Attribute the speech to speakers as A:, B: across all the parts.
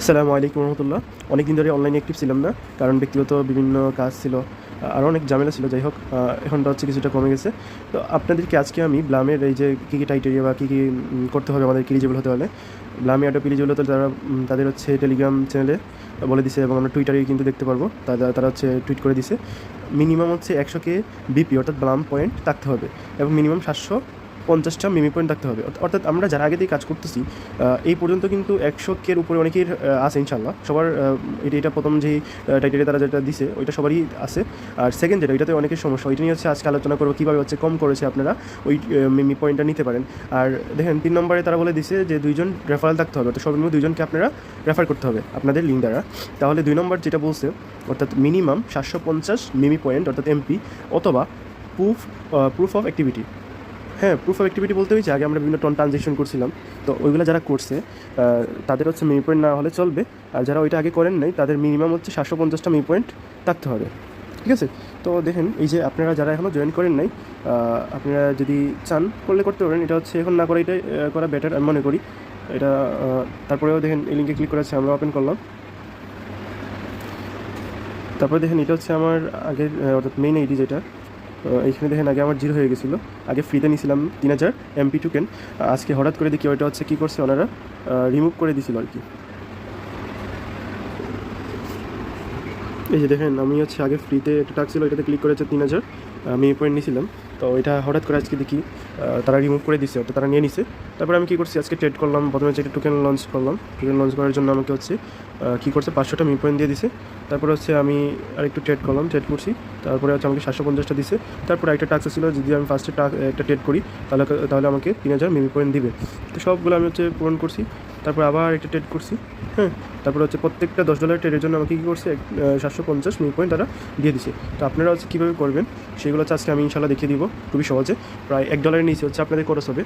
A: আসসালামু আলাইকুম রহমতুল্লাহ। অনেক দিন ধরে অনলাইনে অ্যাক্টিভ ছিলাম না, কারণ ব্যক্তিগত বিভিন্ন কাজ ছিল আরও অনেক ঝামেলা ছিল। যাই হোক এখনটা হচ্ছে কিছুটা কমে গেছে। তো আপনাদেরকে আজকে আমি ব্লামের এই যে কী কী টাইটেরিয়া বা কী কী করতে হবে আমাদের এলিজিবল হতে হলে, ব্লামে অটো এলিজিবল হতে তারা তাদের হচ্ছে টেলিগ্রাম চ্যানেলে বলে দিছে এবং আমরা টুইটারে কিন্তু দেখতে পারব। তারা তারা হচ্ছে টুইট করে দিছে। মিনিমাম হচ্ছে একশো কে বিপি অর্থাৎ ব্লাম পয়েন্ট থাকতে হবে এবং মিনিমাম সাতশো পঞ্চাশটা মিমি পয়েন্ট থাকতে হবে। অর্থাৎ আমরা যারা আগে দিয়ে কাজ করতেছি এই পর্যন্ত কিন্তু একশো কের উপরে অনেকের আছে ইনশাল্লাহ সবার এটা এটা প্রথম যেই টাইটেরিয়া তারা যেটা দিছে, ওইটা সবারই আছে। আর সেকেন্ড যেটা, ওইটাতে অনেকের সমস্যা। ওইটা নিয়ে হচ্ছে আজকে আলোচনা করব, কীভাবে হচ্ছে কম করেছে আপনারা ওই মিমি পয়েন্টটা নিতে পারেন। আর দেখেন, তিন নম্বরে তারা বলে দিছে যে দুইজন রেফারেল থাকতে হবে, অর্থাৎ সর্বনিম্ন দুইজনকে আপনারা রেফার করতে হবে, আপনাদের লিঙ্ক দ্বারা। তাহলে দুই নম্বর যেটা বলছে, অর্থাৎ মিনিমাম সাতশো পঞ্চাশ মিমি পয়েন্ট, অর্থাৎ এমপি অথবা প্রুফ প্রুফ অফ অ্যাক্টিভিটি হ্যাঁ প্রুফ অফ অ্যাক্টিভিটি বলতে হয়েছে আগে আমরা বিভিন্ন টন ট্রানজেকশন করছিলাম। তো ওইগুলো যারা করছে তাদের হচ্ছে মিনি পয়েন্ট না হলে চলবে। আর যারা ওইটা আগে করেন নাই, তাদের মিনিমাম হচ্ছে সাতশো পঞ্চাশটা মিনি পয়েন্ট থাকতে হবে। ঠিক আছে? তো দেখেন, এই যে আপনারা যারা এখনও জয়েন করেন নাই আপনারা যদি চান, করলে করতে পারেন। এটা হচ্ছে এখন না করে এটাই করা বেটার আমি মনে করি। এটা তারপরেও দেখেন, এই লিঙ্কে ক্লিক করেছে আমরা ওপেন করলাম। তারপরে দেখেন, এটা হচ্ছে আমার আগের অর্থাৎ মেইন আইডি যেটা। এইখানে দেখেন আগে আমার জিরো হয়ে গেছিল। আগে ফ্রিতে নিয়েছিলাম তিন হাজার এমপি টোকেন আজকে হঠাৎ করে দেখি ওইটা হচ্ছে কী করছে ওনারা রিমুভ করে দিছিল আর কি। এই যে দেখেন, আমি হচ্ছে আগে ফ্রিতে একটা টাক ছিল এটাতে ক্লিক করেছে তিন হাজার। আমি পয়েন্ট নিয়েছিলাম। তো এটা হঠাৎ করে আজকে দেখি তারা রিমুভ করে দিছে অর্থাৎ তারা নিয়ে নিছে। তারপরে আমি কী করছি, আজকে ট্রেড করলাম, প্রথমে হচ্ছে একটা টোকেন লঞ্চ করলাম। টোকেন লঞ্চ করার জন্য আমাকে হচ্ছে কী করছে, পাঁচশোটা মি পয়েন্ট দিয়ে দিছে। তারপরে হচ্ছে আমি আরেকটু ট্রেড করলাম ট্রেড করছি। তারপরে হচ্ছে আমাকে সাতশো পঞ্চাশটা দিছে। তারপরে একটা টাক্স ছিল, যদি আমি ফার্স্টে টাক একটা ট্রেড করি, তাহলে তাহলে আমাকে তিন হাজার মিমি পয়েন্ট দিবে। তো সবগুলো আমি হচ্ছে পূরণ করছি। তারপর আবার একটা ট্রেড করছি হ্যাঁ। তারপরে হচ্ছে প্রত্যেকটা দশ ডলার ট্রেডের জন্য আমাকে কী করছে সাতশো পঞ্চাশ মিমি পয়েন্ট তারা দিয়ে দিছে। তো আপনারা হচ্ছে কীভাবে করবেন, সেগুলো হচ্ছে আজকে আমি ইনশাল্লাহ দেখিয়ে দিব খুবই সহজে। প্রায় এক ডলারের নিচে হচ্ছে আপনাদের খরচ হবে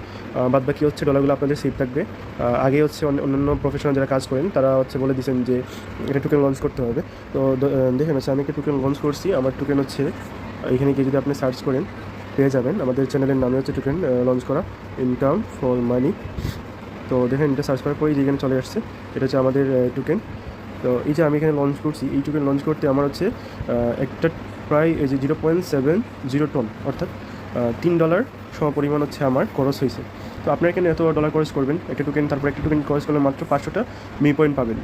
A: বাদ বাকি হচ্ছে ডলারগুলো আপনাদের সেভ থাকবে। আগে হচ্ছে অন্য- অন্যান্য প্রফেশনাল যারা কাজ করেন, তারা হচ্ছে বলে দিয়েছেন যে এটা টোকেন লঞ্চ করতে হবে। তো দেখেন হচ্ছে আমি একটা টোকেন লঞ্চ করছি, আমার টোকেন হচ্ছে, এখানে গিয়ে যদি আপনি সার্চ করেন, পেয়ে যাবেন। আমাদের চ্যানেলের নামে হচ্ছে টোকেন লঞ্চ করা ইনকাম ফর মানি তো দেখেন এটা সার্চ করার পরেই যেখানে চলে আসছে। এটা হচ্ছে আমাদের টোকেন তো এই যে আমি এখানে লঞ্চ করছি, এই টোকেন লঞ্চ করতে আমার হচ্ছে একটা প্রায় এই যে zero point seven zero ton অর্থাৎ তিন ডলার সম পরিমাণ হচ্ছে আমার খরচ হয়েছে। তো আপনারা এখানে এত ডলার খরচ করবেন, একটা টোকেন তারপর একটা টোকেন খরচ করলে মাত্র পাঁচশোটা মি পয়েন্ট পাবেন।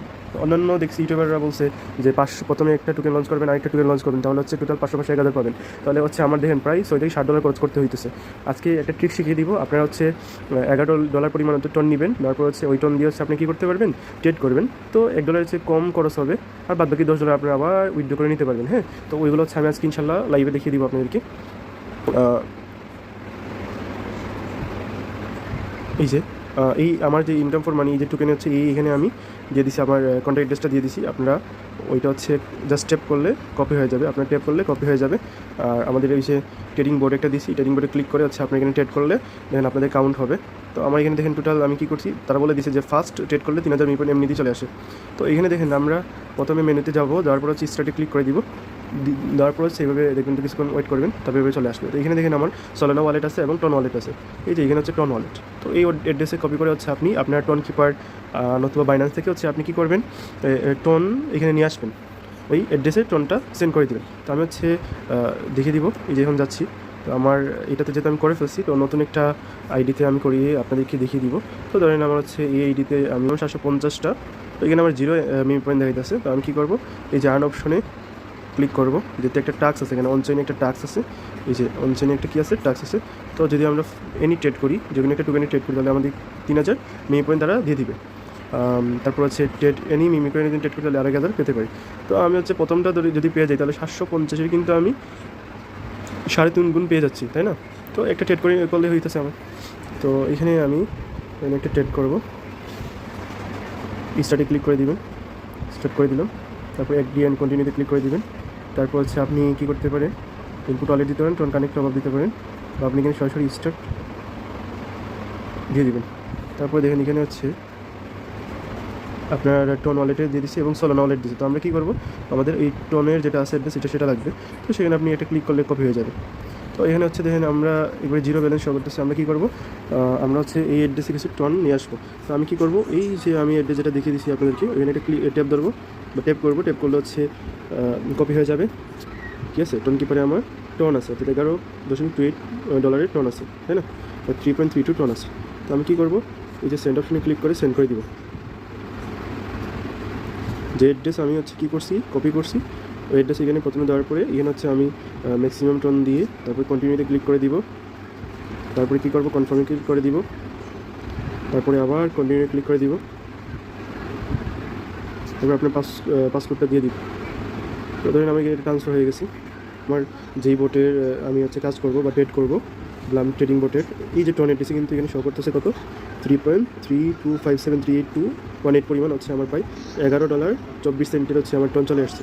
A: অন্যান্য দেখছি ইউটিউবাররা বলছে যে পাঁচশো প্রথমে একটা টোকেন লঞ্চ করবেন, আরেকটা টোকেন লঞ্চ করবেন, তাহলে হচ্ছে টোটাল পাঁচশো পাঁচশো এক হাজার পাবেন। তাহলে হচ্ছে আমার দেখেন প্রায় ছয় থেকে ষাট ডলার খরচ করতে হইতেছে। আজকে একটা ট্রিক শিখিয়ে দিব, আপনারা হচ্ছে এগারো ডলার পরিমাণ হচ্ছে টন নেবেন তারপর হচ্ছে ওই টন দিয়ে হচ্ছে আপনি কী করতে পারবেন ট্রেড করবেন। তো এক ডলারের হচ্ছে কম খরচ হবে, আর বাদ বাকি দশ ডলার আপনারা আবার উইথড্র করে নিতে পারবেন হ্যাঁ? তো ওইগুলো হচ্ছে আমি আজকে ইনশাল্লাহ লাইভে দেখিয়ে দিব আপনাদেরকে। এই যে এই আমার যে ইনকাম ফর মানি এই যে টোকেন হচ্ছে এই, এখানে আমি দিয়ে দিছি, আমার কন্ট্যাক্ট অ্যাড্রেসটা দিয়ে দিছি। আপনারা ওইটা হচ্ছে জাস্ট ট্যাপ করলে কপি হয়ে যাবে। আপনার ট্যাপ করলে কপি হয়ে যাবে। আর আমাদের এই যে ট্রেডিং বোর্ড একটা দিছি ট্রেডিং বোর্ডে ক্লিক করে হচ্ছে আপনি এখানে ট্রেড করলে দেখেন আপনাদের কাউন্ট হবে। তো আমার এখানে দেখেন টোটাল আমি কী করছি, তারা বলে দিছে যে ফার্স্ট ট্রেড করলে তিন হাজার মিপয়েন্ট এমনিতেই চলে আসে। তো এখানে দেখেন আমরা প্রথমে মেনুতে যাব, যাওয়ার পর হচ্ছে স্টার্টে ক্লিক করে দিব। দেওয়ার পর এইভাবে দেখবেন তো কিছুক্ষণ ওয়েট করবেন, তারপরে এভাবে চলে আসবে। তো এখানে দেখেন আমার সলানো ওয়ালেট আছে এবং টন ওয়ালেট আছে। এই যে এখানে হচ্ছে টন ওয়ালেট তো এই অ্যাড্রেসে কপি করে হচ্ছে আপনি আপনার টন কিপার নতুবা বাইন্যান্স থেকে হচ্ছে আপনি কী করবেন? টন এখানে নিয়ে আসবেন। ওই অ্যাড্রেসে টনটা সেন্ড করে দেবেন। তো আমি হচ্ছে দেখিয়ে দিব। এই যে এখন যাচ্ছি। তো আমার এটাতে যেহেতু আমি করে ফেলছি, তো নতুন একটা আইডিতে আমি করিয়ে আপনাদেরকে দেখিয়ে দিব। তো ধরেন আমার হচ্ছে এই আইডিতে আমি সাতশো পঞ্চাশটা। তো এখানে আমার জিরো মিনি পয়েন্ট দেখাইতেছে। তো আমি কী করব? এই যে আর্ন অপশনে ক্লিক করব। যেহেতু একটা টাক্স আছে, এখানে অনচাইনে একটা টাক্স আছে, এই যে অনচাইনে একটা কী আছে টাক্স আছে। তো যদি আমরা এনি ট্রেড করি, যে একটা টোকেনে ট্রেড করি, তাহলে আমাদের তিন হাজার মিনি পয়েন্ট তারা দিয়ে দিবে। তারপর হচ্ছে ট্রেড এনি মিমি পয়েন্ট যদি ট্রেড করি তাহলে আড়াই হাজার পেতে পারি। তো আমি হচ্ছে প্রথমটা যদি পেয়ে যাই, তাহলে সাতশো পঞ্চাশের কিন্তু আমি সাড়ে তিন গুণ পেয়ে যাচ্ছি, তাই না? তো একটা ট্রেড করে করলে হইতেছে আমার। তো এখানে আমি একটা ট্রেড করব। স্টার্টে ক্লিক করে দিবেন। স্টার্ট করে দিলাম। তারপর এক ডি অ্যান্ড কন্টিনিউতে ক্লিক করে দিবেন। তারপর হচ্ছে আপনি কী করতে পারেন? ইনপুট অলরেডি দিতে পারেন টোন কানেক্ট অভাব দিতে পারেন বা আপনি এখানে সরাসরি স্টার্ট দিয়ে দেবেন। তারপর দেখেন এখানে হচ্ছে আপনার টোন ওয়ালেটে দিয়ে দিচ্ছি এবং সোলানো ওয়ালেট দিচ্ছি তো আমরা কী করব? আমাদের এই টোনের যেটা আছে অ্যাড্রেস সেটা সেটা লাগবে। তো সেখানে আপনি এটা ক্লিক করলে কপি হয়ে যাবে। তো এখানে হচ্ছে দেখেন আমরা এবারে জিরো ব্যালেন্স শো করতেছি। আমরা কী করব? আমরা হচ্ছে এই অ্যাড্রেসে কিছু টন নিয়ে আসব। তো আমি কী করব? এই যে আমি অ্যাড্রেস যেটা দেখিয়ে দিচ্ছি আপনাদেরকে ওইখানে একটা ক্লিক ট্যাপ ধরবো। বা ট্যাপ করব ট্যাপ করলে হচ্ছে কপি হয়ে যাবে। ঠিক আছে? টন কিপারে আমার টন আছে, অর্থাৎ এগারো দশমিক টু এইট ডলারের টন আছে, তাই না? Three point three two ton আছে। তো আমি কী করব? এই যে সেন্ড অপশনে ক্লিক করে সেন্ড করে দিব। যে অ্যাড্রেস আমি হচ্ছে কী করছি? কপি করছি। ওই অ্যাড্রেস এখানে প্রথমে দেওয়ার পরে, এখানে হচ্ছে আমি ম্যাক্সিমাম টন দিয়ে তারপর কন্টিনিউতে ক্লিক করে দিব। তারপরে কী করব? কনফার্মে ক্লিক করে দিব। তারপরে আবার কন্টিনিউ ক্লিক করে দিব। তারপর আপনার পাস পাসপোর্টটা দিয়ে দিব। তো ধরেন আমি এটা ট্রান্সফার হয়ে গেছি। আমার যেই বোটের আমি হচ্ছে কাজ করব বা ট্রেড করব ব্লাম ট্রেডিং বোটের এই যে টন এটিসি কিন্তু এখানে শো করতেছে কত? Three point three two five seven three eight two one eight পরিমাণ হচ্ছে আমার প্রায় এগারো ডলার চব্বিশ সেন্টের হচ্ছে আমার টন চলে আসছে।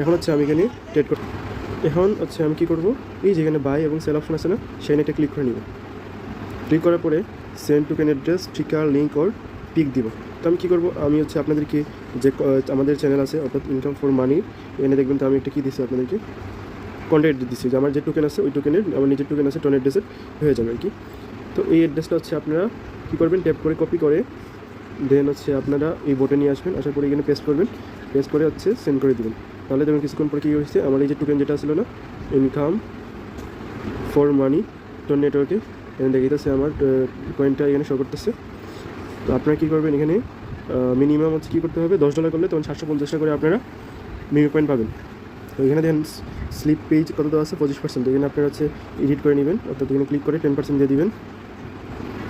A: এখন হচ্ছে আমি এখানে ট্রেড কর এখন হচ্ছে আমি কী করব? এই যেখানে বাই এবং সেল অপশন আছে না, সেখানে এটা ক্লিক করে নিব। ক্লিক করার পরে সেন্ড টু ক্যান অ্যাড্রেস ঠিকার লিঙ্ক ওর পিক দিব। তো আমি কী করব? আমি হচ্ছে আপনাদেরকে যে আমাদের চ্যানেল আছে অর্থাৎ ইনকাম ফর মানি এনে দেখবেন তো আমি একটা কী দিচ্ছি আপনাদেরকে? কন্ট্যাক্ট দিচ্ছি যে আমার যে টোকেন আছে, ওই টোকেনের আমার নিজের টোকেন আছে টোন অ্যাড্রেসের হয়ে যাবে আর কি। তো এই অ্যাড্রেসটা হচ্ছে আপনারা কী করবেন ট্যাপ করে কপি করে দেন হচ্ছে আপনারা এই বোটে নিয়ে আসবেন আসার পরে এখানে পেস্ট করবেন পেস্ট করে হচ্ছে সেন্ড করে দেবেন। তাহলে দেখুন কিছুক্ষণ পরে কী হয়েছে, আমার এই যে টোকেন যেটা ছিল না ইনকাম ফর মানি টোন নেটওয়ার্কে এখানে দেখিতেছে আমার কয়েনটা এখানে শো করতেছে। তো আপনারা কী করবেন এখানে? মিনিমাম হচ্ছে কী করতে হবে? দশ ডলার করলে তখন সাতশো পঞ্চাশ টাকা করে আপনারা মিমি পয়েন্ট পাবেন। তো এখানে দেখেন স্লিপ পেজ কত দেওয়া আছে? পঁচিশ পার্সেন্ট এখানে আপনারা হচ্ছে এডিট করে নেবেন। অর্থাৎ এখানে ক্লিক করে টেন পার্সেন্ট দিয়ে দেবেন।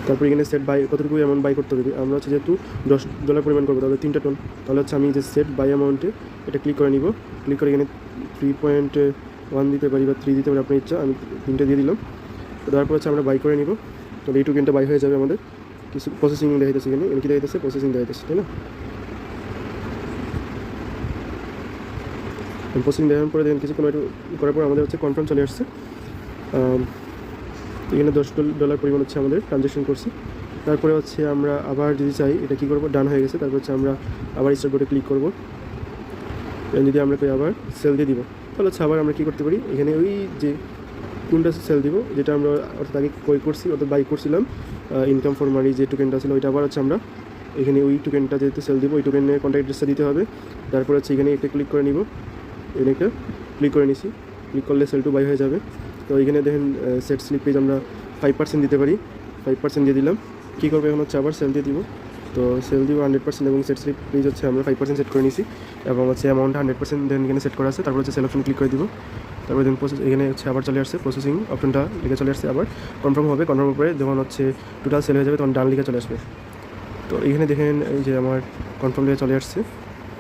A: তারপর এখানে সেট বাই কতটুকু অ্যামাউন্ট বাই করতে হবে? আমরা হচ্ছে যেহেতু দশ ডলার পরিমাণ করব, তাহলে তিনটা টন তাহলে হচ্ছে আমি যে সেট বাই অ্যামাউন্টে এটা ক্লিক করে নিব। ক্লিক করে এখানে থ্রি পয়েন্ট ওয়ান দিতে পারি বা থ্রি দিতে পারি, আপনার ইচ্ছা। আমি তিনটে দিয়ে দিলাম। তারপর হচ্ছে আমরা বাই করে নিব। তাহলে এই টোকেনটা বাই হয়ে যাবে আমাদের। কিছু প্রসেসিং দেখাইতেছে এখানে এখানে কি দেখাইতেছে প্রসেসিং দেখাইতেছে তাই না? প্রসেসিং দেখানোর পরে দেখেন কিছুক্ষণ একটু করার পর আমাদের হচ্ছে কনফার্ম চলে আসছে। এখানে দশ ডলার পরিমাণ হচ্ছে আমাদের ট্রানজ্যাকশন করছি। তারপরে হচ্ছে আমরা আবার যদি চাই, এটা কী করব? ডান হয়ে গেছে। তারপর হচ্ছে আমরা আবার স্টার্ট বোর্ডে ক্লিক করব। যদি আমরা আবার সেল দিয়ে দিব। তাহলে হচ্ছে আবার আমরা কী করতে পারি? এখানে ওই যে কোনটা সেল দিব, যেটা আমরা অর্থাৎ আগে ক্রয় করছি, অর্থাৎ বাই করছিলাম ইনকাম ফর মানি যে টোকেনটা ছিল, ওইটা আবার হচ্ছে আমরা এখানে ওই টোকেনটা যেহেতু সেল দিব, ওই টোকেনের কন্ট্যাক্ট অ্যাড্রেসটা দিতে হবে। তারপর হচ্ছে এখানে একটা ক্লিক করে নিব। এখানে একটা ক্লিক করে নিছি। ক্লিক করলে সেল টু বাই হয়ে যাবে। তো এখানে দেখেন সেট স্লিপ পেজ আমরা ফাইভ পার্সেন্ট দিতে পারি। ফাইভ পার্সেন্ট দিয়ে দিলাম। কী করব এখন হচ্ছে, আবার সেল দিয়ে দিব। তো সেল দিব হান্ড্রেড পার্সেন্ট এবং সেট স্লিপ পেজ হচ্ছে আমরা ফাইভ পার্সেন্ট সেট করে নিছি এবং হচ্ছে অ্যামাউন্ট হান্ড্রেড পার্সেন্ট দেন এখানে সেট করা আছে। তারপর হচ্ছে সেল অপশন ক্লিক করে দিব। তারপর দেন প্রসেস এখানে হচ্ছে আবার চলে আসছে প্রসেসিং অপশনটা লিখে চলে আসছে আবার। কনফার্ম হবে কনফার্ম পরে যখন হচ্ছে টোটাল সেল হয়ে যাবে তখন ডান লিখে চলে আসবে। তো এখানে দেখেন এই যে আমার কনফার্ম লিখে চলে আসছে।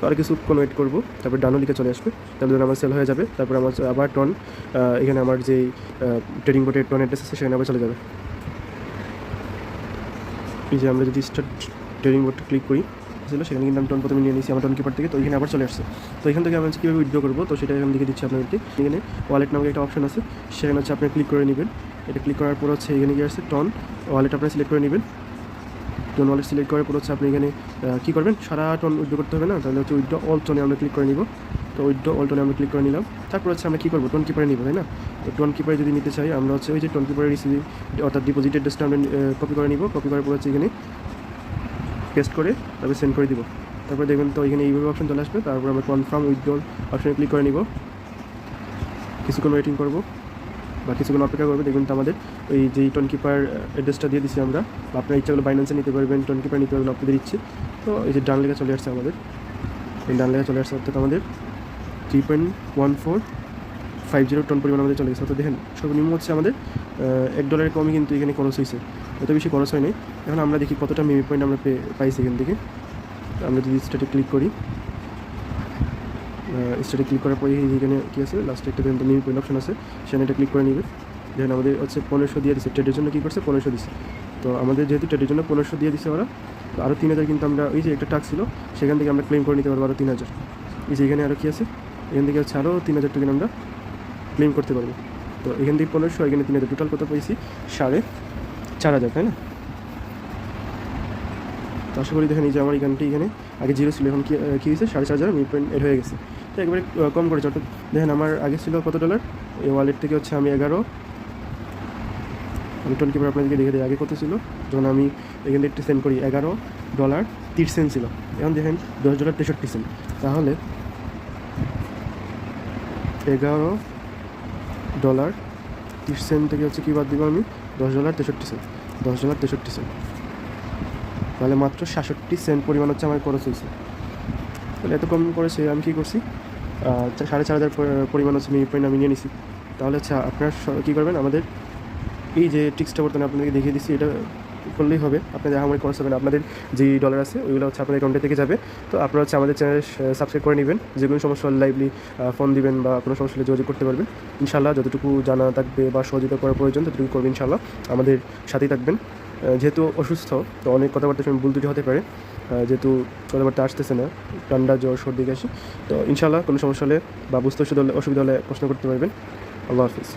A: আর কোনো ওয়েট করব, তারপর ডানও লিখে চলে আসবে। তারপর যখন আমার সেল হয়ে যাবে, তারপর আমার আবার টন এখানে আমার যে ট্রেডিং বোর্ডের টন অ্যাড্রেস আছে সেখানে আবার চলে যাবে। এই যে আমরা যদি স্টার্ট ট্রেডিং বোর্ডটা ক্লিক করি। ছিল, সেখানে কিন্তু আমি টন প্রথমে নিয়ে নিয়েছি, আমার টন কিপার থেকে, তো এখানে আবার চলে আসছে। তো এখান থেকে আমি হচ্ছে কীভাবে উইথড্র করব, তো সেটা এখান থেকে দিচ্ছি আপনাদেরকে। এখানে ওয়ালেট নামে একটা অপশন আছে, সেখানে হচ্ছে আপনি ক্লিক করে নেবেন। এটা ক্লিক করার পর হচ্ছে এখানে গিয়ে আসছে টন ওয়ালেট আপনি সিলেক্ট করে নেবেন। টন ওয়ালেট সিলেক্ট করার পর হচ্ছে আপনি এখানে কী করবেন? সারা টন উইথড্র করতে হবে না? তাহলে হচ্ছে উইথড্র অল টনে আমরা ক্লিক করে নিব। তো উইথড্র অল টনে আমরা ক্লিক করে নিলাম। তারপর হচ্ছে আমরা কী করব? টোন কিপারে নিব, তাই না? তো টোন কিপারে যদি নিতে চাই, আমরা হচ্ছে ওই যে টোন কিপারে রিসিভ অর্থাৎ ডিপোজিটের ড্রেসটা আমরা কপি করে নিব। কপি করার পর হচ্ছে এখানে পেস্ট করে, তারপরে সেন্ড করে দিব। তারপরে দেখবেন তো এখানে এইভাবে অপশন চলে আসবে, তারপর আমরা কনফার্ম উইথড্রল অপশনে ক্লিক করে নিব। কিছুক্ষণ ওয়েটিং করব, বা কিছুক্ষণ অপেক্ষা করবে। দেখবেন তো আমাদের ওই যে টোন কিপার অ্যাড্রেসটা দিয়ে দিছি আমরা। আপনার ইচ্ছা করলে বাইন্যান্সে নিতে পারবেন টোন কিপার নিতে পারবেন, আপনাদের ইচ্ছে। তো এই যে ডান লেখা চলে আসছে আমাদের। এই ডান লেখা চলে আসছে অর্থাৎ আমাদের three point one four five zero ton পরিমাণ আমাদের চলে গেছে। অর্থাৎ দেখেন, সর্বনিম্ন হচ্ছে আমাদের এক ডলারের কমই কিন্তু এখানে খরচ হয়েছে। এত বেশি খরচ হয়নি। এখন আমরা দেখি কতটা মিমি পয়েন্ট আমরা পাইছি এখান থেকে। আমরা যদি স্টার্টে ক্লিক করি স্টার্টে ক্লিক করার পরে এখানে কী আছে? লাস্টে একটা মিমি পয়েন্ট অপশন আছে। সেখানে এটা ক্লিক করে নিবে। দেখেন আমাদের হচ্ছে পনেরোশো দিয়ে দিচ্ছে ট্রেডের জন্য কী করছে? পনেরোশো দিচ্ছে তো আমাদের যেহেতু ট্রেডের জন্য পনেরোশো দিয়ে দিচ্ছে ওরা, তো আরও তিন হাজার কিন্তু আমরা ওই যে একটা টাক ছিল, সেখান থেকে আমরা ক্লেম করে নিতে পারব আরও তিন হাজার। এই যে এখানে আরও কী আছে? এখান থেকে হচ্ছে আরও তিন হাজার টোকেন আমরা ক্লেম করতে পারব। তো এখান থেকে পনেরোশো, এখানে তিন হাজার। টোটাল কত পেয়েছি সাড়ে চার হাজার তাই না? তো আশা করি দেখেন এই যে আমার এখানটি এখানে, আগে জিরো ছিল, এখন কি হয়েছে? সাড়ে চার হাজার মিড পয়েন্ট এড হয়ে গেছে। তো একবারে কম করেছে, অর্থাৎ দেখেন আমার আগে ছিল কত ডলার এই ওয়ালেট থেকে হচ্ছে আমি এগারো। আমি টোয়েন্টি কিপার আপনাদেরকে দেখে দিই, আগে কত ছিল? যখন আমি এখান থেকে সেন্ড করি, এগারো ডলার তিরিশ সেন্ট ছিল। এখন দেখেন দশ ডলার তেষট্টি সেন্ট তাহলে এগারো ডলার তিরিশ সেন্ট থেকে হচ্ছে কী বাদ দিব আমি? দশ ডলার তেষট্টি সেন্ট, দশ ডলার তেষট্টি সেন্ট। তাহলে মাত্র সাতষট্টি সেন্ট পরিমাণ হচ্ছে আমার খরচ হয়েছে। তাহলে এত কম করেছে, আমি কী করছি? সাড়ে চার হাজার পরিমাণ হচ্ছে আমি পয়েন্ট আমি নিয়ে নিছি। তাহলে হচ্ছে আপনার কী করবেন? আমাদের এই যে টিক্সটা বর্তমানে আপনাদেরকে দেখিয়ে দিচ্ছি, এটা করলেই হবে। আপনাদের আমার খরচ হবে না। আপনাদের যে ডলার আছে, ওইগুলো হচ্ছে আপনাদের অ্যাকাউন্টে থেকে যাবে। তো আপনারা হচ্ছে আমাদের চ্যানেল সাবস্ক্রাইব করে নেবেন। যে কোনো সমস্যা হলে লাইভলি ফোন দিবেন বা কোনো সমস্যা হলে যোগাযোগ করতে পারবেন। ইনশাল্লাহ যতটুকু জানা থাকবে বা সহযোগিতা করার প্রয়োজন, ততটুকু করবেন ইনশাল্লাহ আমাদের সাথেই থাকবেন। যেহেতু অসুস্থ, তো অনেক কথাবার্তা সময় ত্রুটি হতে পারে। যেহেতু কথাবার্তা আসতেছে না, ঠান্ডা, জ্বর, সর্দি, কাশি, তো ইনশাল্লাহ কোনো সমস্যা হলে বা বুঝতে অসুবিধা হলে অসুবিধা হলে প্রশ্ন করতে পারবেন। আল্লাহ হাফিজ।